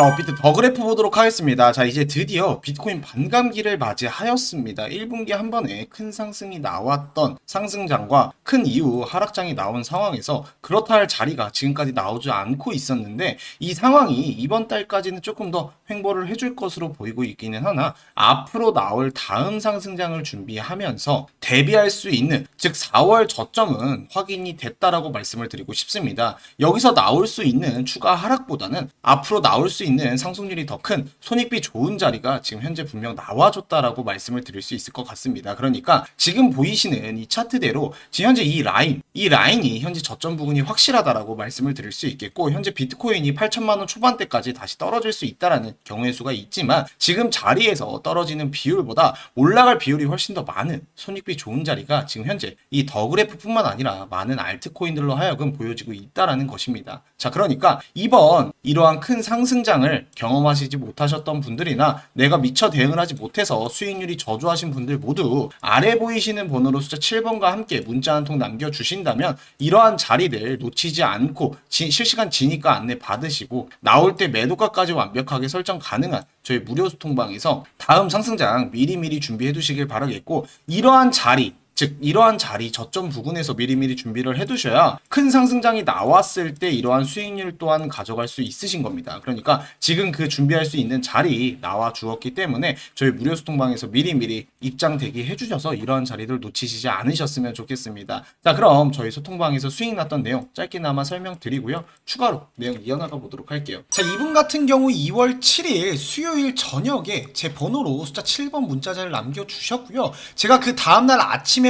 자, 업비트 더 그래프 보도록 하겠습니다. 자, 이제 드디어 비트코인 반감기를 맞이하였습니다. 1분기 한 번에 큰 상승이 나왔던 상승장과 큰 이후 하락장이 나온 상황에서 그렇다 할 자리가 지금까지 나오지 않고 있었는데 이 상황이 이번 달까지는 조금 더 횡보를 해줄 것으로 보이고 있기는 하나 앞으로 나올 다음 상승장을 준비하면서 대비할 수 있는 즉 4월 저점은 확인이 됐다라고 말씀을 드리고 싶습니다. 여기서 나올 수 있는 추가 하락보다는 앞으로 나올 수 있는 상승률이 더 큰 손익비 좋은 자리가 지금 현재 분명 나와줬다라고 말씀을 드릴 수 있을 것 같습니다. 그러니까 지금 보이시는 이 차트대로 지금 현재 이 라인, 이 라인이 현재 저점 부분이 확실하다라고 말씀을 드릴 수 있겠고 현재 비트코인이 8천만 원 초반대까지 다시 떨어질 수 있다라는 경우의 수가 있지만 지금 자리에서 떨어지는 비율보다 올라갈 비율이 훨씬 더 많은 손익비 좋은 자리가 지금 현재 이 더그래프뿐만 아니라 많은 알트코인들로 하여금 보여지고 있다라는 것입니다. 자, 그러니까 이번 이러한 큰 상승장 을 경험하시지 못하셨던 분들이나 내가 미처 대응을 하지 못해서 수익률이 저조하신 분들 모두 아래 보이시는 번호로 숫자 7번과 함께 문자 한 통 남겨주신다면 이러한 자리를 놓치지 않고 지- 실시간 진입가 안내 받으시고 나올 때 매도가까지 완벽하게 설정 가능한 저희 무료 소통방에서 다음 상승장 미리미리 준비해 두시길 바라겠고 이러한 자리 즉 이러한 자리 저점 부근에서 미리미리 준비를 해두셔야 큰 상승장이 나왔을 때 이러한 수익률 또한 가져갈 수 있으신 겁니다. 그러니까 지금 그 준비할 수 있는 자리 나와 주었기 때문에 저희 무료 소통방에서 미리미리 입장 대기 해 주셔서 이러한 자리를 놓치시지 않으셨으면 좋겠습니다. 자 그럼 저희 소통방에서 수익 났던 내용 짧게나마 설명드리고요. 추가로 내용 이어나가 보도록 할게요. 자 이분 같은 경우 2월 7일 수요일 저녁에 제 번호로 숫자 7번 문자자를 남겨주셨고요. 제가 그 다음날 아침에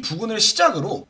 부근을 시작으로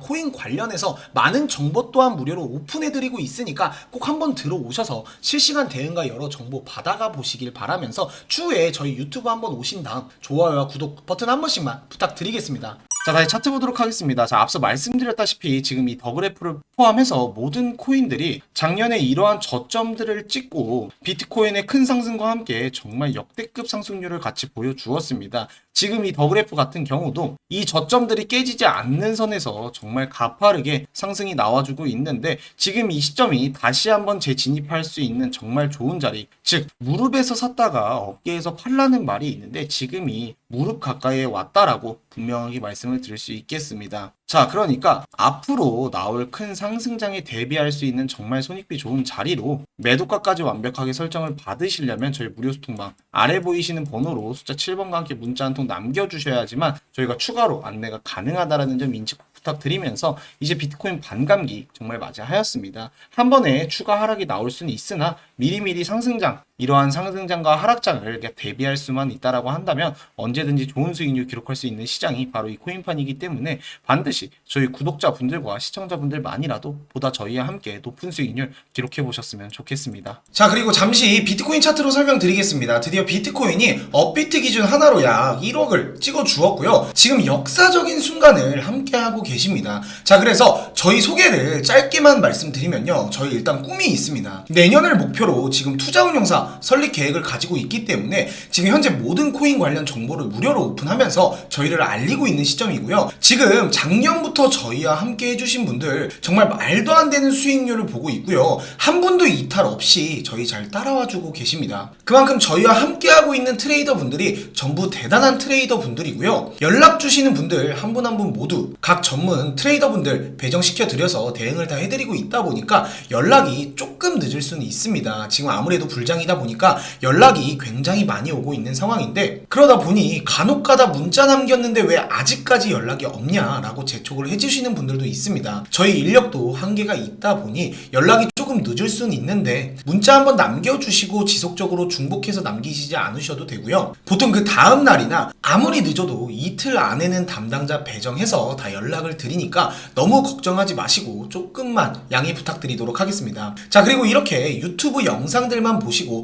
코인 관련해서 많은 정보 또한 무료로 오픈해드리고 있으니까 꼭 한번 들어오셔서 실시간 대응과 여러 정보 받아가 보시길 바라면서 추후에 저희 유튜브 한번 오신 다음 좋아요와 구독 버튼 한 번씩만 부탁드리겠습니다. 자, 다시 차트 보도록 하겠습니다. 자, 앞서 말씀드렸다시피 지금 이 더그래프를 포함해서 모든 코인들이 작년에 이러한 저점들을 찍고 비트코인의 큰 상승과 함께 정말 역대급 상승률을 같이 보여주었습니다. 지금 이 더그래프 같은 경우도 이 저점들이 깨지지 않는 선에서 정말 가파르게 상승이 나와주고 있는데 지금 이 시점이 다시 한번 재진입할 수 있는 정말 좋은 자리 즉 무릎에서 샀다가 어깨에서 팔라는 말이 있는데 지금이 무릎 가까이에 왔다라고 분명하게 말씀을 드릴 수 있겠습니다. 자, 그러니까 앞으로 나올 큰 상승장에 대비할 수 있는 정말 손익비 좋은 자리로 매도가까지 완벽하게 설정을 받으시려면 저희 무료 소통방 아래 보이시는 번호로 숫자 7번과 함께 문자 한 통 남겨주셔야지만 저희가 추가로 안내가 가능하다라는 점 인지 부탁드리면서 이제 비트코인 반감기 정말 맞이하였습니다. 한 번에 추가 하락이 나올 수는 있으나 미리미리 상승장 이러한 상승장과 하락장을 대비할 수만 있다라고 한다면 언제든지 좋은 수익률 기록할 수 있는 시장이 바로 이 코인판이기 때문에 반드시 저희 구독자분들과 시청자분들만이라도 보다 저희와 함께 높은 수익률 기록해 보셨으면 좋겠습니다. 자 그리고 잠시 비트코인 차트로 설명드리겠습니다. 드디어 비트코인이 업비트 기준 하나로 약 1억을 찍어 주었고요. 지금 역사적인 순간을 함께하고 계십니다. 자 그래서 저희 소개를 짧게만 말씀드리면요. 저희 일단 꿈이 있습니다. 내년을 목표로 지금 투자운용사 설립 계획을 가지고 있기 때문에 지금 현재 모든 코인 관련 정보를 무료로 오픈하면서 저희를 알리고 있는 시점이고요. 지금 작년부터 저희와 함께 해주신 분들 정말 말도 안 되는 수익률을 보고 있고요. 한 분도 이탈 없이 저희 잘 따라와 주고 계십니다. 그만큼 저희와 함께 하고 있는 트레이더 분들이 전부 대단한 트레이더 분들이고요. 연락 주시는 분들 한 분 한 분 모두 각 전문 트레이더 분들 배정시켜 드려서 대응을 다 해드리고 있다 보니까 연락이 조금 늦을 수는 있습니다. 지금 아무래도 불장이다 보니까 연락이 굉장히 많이 오고 있는 상황인데 그러다 보니 간혹가다 문자 남겼는데 왜 아직까지 연락이 없냐라고 재촉을 해주시는 분들도 있습니다. 저희 인력도 한계가 있다 보니 연락이 조금 늦을 수는 있는데 문자 한번 남겨주시고 지속적으로 중복해서 남기시지 않으셔도 되고요. 보통 그 다음 날이나 아무리 늦어도 이틀 안에는 담당자 배정해서 다 연락을 드리니까 너무 걱정하지 마시고 조금만 양해 부탁드리도록 하겠습니다. 자 그리고 이렇게 유튜브 영상들만 보시고